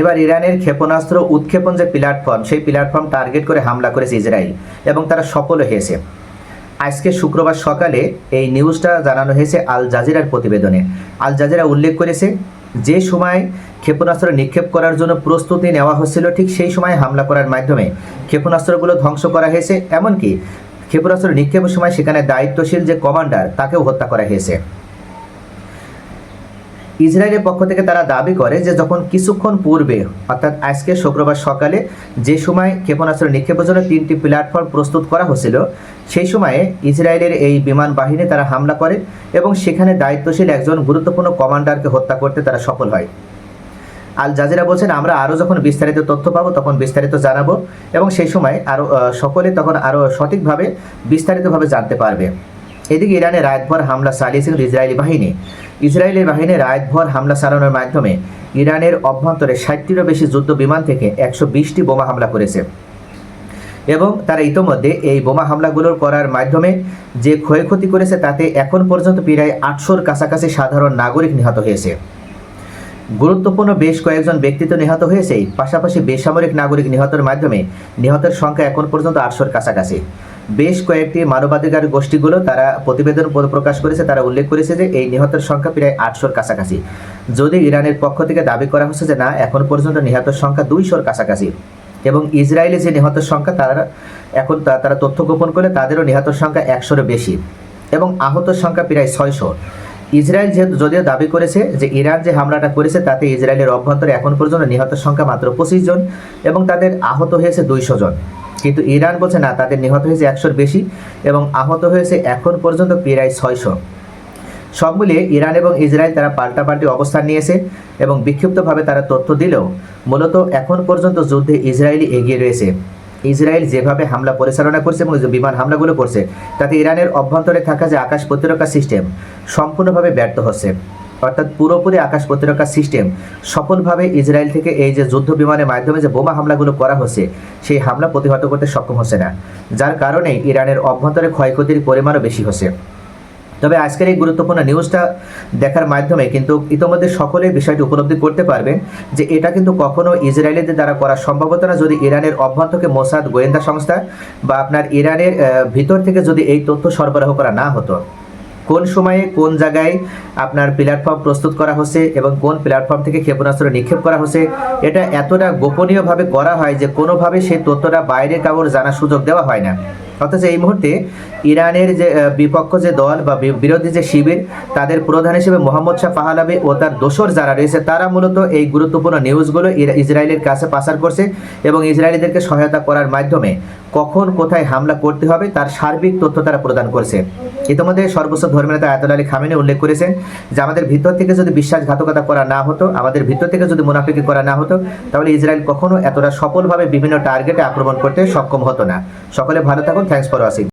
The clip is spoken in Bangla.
এবার ইরানের ক্ষেপণাস্ত্র উৎক্ষেপণ যে প্ল্যাটফর্ম সেই প্ল্যাটফর্ম টার্গেট করে হামলা করেছে ইসরায়েল এবং তারা সফল হয়েছে। আজকে শুক্রবার সকালে এই নিউজটা জানানো হয়েছে আল জাজিরার প্রতিবেদনে। আল জাজিরা উল্লেখ করেছে, যে সময় ক্ষেপণাস্ত্র নিক্ষেপ করার জন্য প্রস্তুতি নেওয়া হচ্ছিল, ঠিক সেই সময় হামলা করার মাধ্যমে ক্ষেপণাস্ত্রগুলো ধ্বংস করা হয়েছে, এমনকি ক্ষেপণাস্ত্র নিক্ষেপের সময় সেখানে দায়িত্বশীল যে কমান্ডার, তাকেও হত্যা করা হয়েছে। ইসরায়েলের পক্ষ থেকে তারা দাবি করে যে যখন কিছুক্ষণ পূর্বে, অর্থাৎ আজকে শুক্রবার সকালে, যে সময় ক্ষেপণাস্ত্র নিক্ষেপের জন্য তিনটি প্ল্যাটফর্ম প্রস্তুত করা হয়েছিল, সেই সময়ে ইসরায়েলের এই বিমান বাহিনী তারা হামলা করে এবং সেখানে দায়িত্বশীল একজন গুরুত্বপূর্ণ কমান্ডারকে হত্যা করতে তারা সফল হয়। আল জাজিরা বলছেন, আমরা আরও যখন বিস্তারিত তথ্য পাবো, তখন বিস্তারিত জানাব এবং সেই সময় আরও সকলে তখন আরও সঠিকভাবে, বিস্তারিতভাবে জানতে পারবে। এদিকে ইরানে রাতভর হামলা চালিয়েছিল ইসরায়েলি বাহিনী। ইসরায়েলি বাহিনী রাতভর হামলা চালানোর মাধ্যমে ইরানের অভ্যন্তরে ষাটটিরও বেশি যুদ্ধ বিমান থেকে একশো বিশটি বোমা হামলা করেছে। এবং তারা ইতোমধ্যে এই বোমা হামলাগুলোর করার মাধ্যমে যে ক্ষয়ক্ষতি করেছে তাতে এখন পর্যন্ত প্রায় আটশোর কাছাকাছি সাধারণ নাগরিক নিহত হয়েছে। গুরুত্বপূর্ণ বেশ কয়েকজন ব্যক্তি তো নিহত হয়েছেই পাশাপাশি বেসামরিক নাগরিক নিহতের মাধ্যমে নিহতের সংখ্যা এখন পর্যন্ত আটশোর কাছাকাছি। বেশ কয়েকটি মানবাধিকার গোষ্ঠীগুলো তারা প্রতিবেদন প্রকাশ করেছে, তারা উল্লেখ করেছে যে এই নিহতের সংখ্যা প্রায় আটশোর কাছাকাছি। যদি ইরানের পক্ষ থেকে দাবি করা হচ্ছে যে না, এখন পর্যন্ত নিহতের সংখ্যা দুইশোর কাছাকাছি এবং ইসরায়েলে যে নিহতের সংখ্যা, তারা এখন তারা তথ্য গোপন করলে তাদেরও নিহতের সংখ্যা একশোর বেশি এবং আহতের সংখ্যা প্রায় ছয়শো। ইসরায়েল যেহেতু যদিও দাবি করেছে যে ইরান যে হামলাটা করেছে, তাতে ইসরায়েলের অভ্যন্তরে এখন পর্যন্ত নিহতের সংখ্যা মাত্র পঁচিশ জন এবং তাদের আহত হয়েছে দুইশো জন। কিন্তু ইরান বলছে, না, তাদের নিহত হয়েছে একশোর বেশি এবং আহত হয়েছে এখন পর্যন্ত প্রায় ছয়শো সব মিলিয়ে ইরান এবং ইসরায়েল তারা পাল্টাপাল্টি অবস্থান নিয়েছে এবং বিক্ষিপ্তভাবে তারা তথ্য দিলেও মূলত এখন পর্যন্ত যুদ্ধে ইসরায়েলই এগিয়ে রয়েছে। ইসরায়েল যেভাবে হামলা পরিচালনা করছে এবং বিমান হামলাগুলো করছে, তাতে ইরানের অভ্যন্তরে থাকা যে আকাশ প্রতিরক্ষা সিস্টেম সম্পূর্ণভাবে ব্যর্থ হচ্ছে। অর্থাৎ পুরোপুরি আকাশ প্রতিরক্ষা সিস্টেম সফলভাবে ইসরায়েল থেকে এই যে যুদ্ধ বিমানের মাধ্যমে যে বোমা হামলাগুলো করা হচ্ছে, সেই হামলা প্রতিহত করতে সক্ষম হচ্ছে না। যার কারণে ইরানের অভ্যন্তরে ক্ষয়ক্ষতির পরিমাণও বেশি হচ্ছে। তবে আজকের এই গুরুত্বপূর্ণ নিউজটা দেখার মাধ্যমে কিন্তু ইতোমধ্যে সকলে বিষয়টি উপলব্ধি করতে পারবেন যে এটা কিন্তু কখনো ইসরায়েলিদের দ্বারা করা সম্ভব হতো না যদি ইরানের অভ্যন্তরকে মোসাদ গোয়েন্দা সংস্থা বা আপনার ইরানের ভিতর থেকে যদি এই তথ্য সরবরাহ করা না হতো। কোন সময়ে কোন জায়গায় আপনার প্ল্যাটফর্ম প্রস্তুত করা হচ্ছে এবং কোন প্ল্যাটফর্ম থেকে ক্ষেপণাস্ত্র নিক্ষেপ করা হচ্ছে, এটা এতটা গোপনীয়ভাবে করা হয় যে কোনোভাবে সেই তথ্যটা বাইরে কাউর জানার সুযোগ দেওয়া হয় না। অথচ এই মুহূর্তে ইরানের যে বিপক্ষ যে দল বা বিরোধী যে শিবির, তাদের প্রধান হিসেবে মোহাম্মদ শাহ পাহালাবি ও তার দোসর যারা রয়েছে, তারা মূলত এই গুরুত্বপূর্ণ নিউজগুলো ইসরায়েলের কাছে পাচার করছে এবং ইসরায়েলিদেরকে সহায়তা করার মাধ্যমে। কখন কোথায় হামলা করতে হবে তার সার্বিক তথ্য তারা প্রদান করছে। ইতিমধ্যে সর্বোচ্চ ধর্মের নেতা আয়তুল আলী খামিনে উল্লেখ করেছেন যে, আমাদের ভিতর থেকে যদি বিশ্বাসঘাতকতা করা না হতো, আমাদের ভিতর থেকে যদি মুনাফিকি করা না হতো, তাহলে ইসরায়েল কখনো এতটা সফলভাবে বিভিন্ন টার্গেটে আক্রমণ করতে সক্ষম হতো না। সকলে ভালো থাকুন। Thanks for watching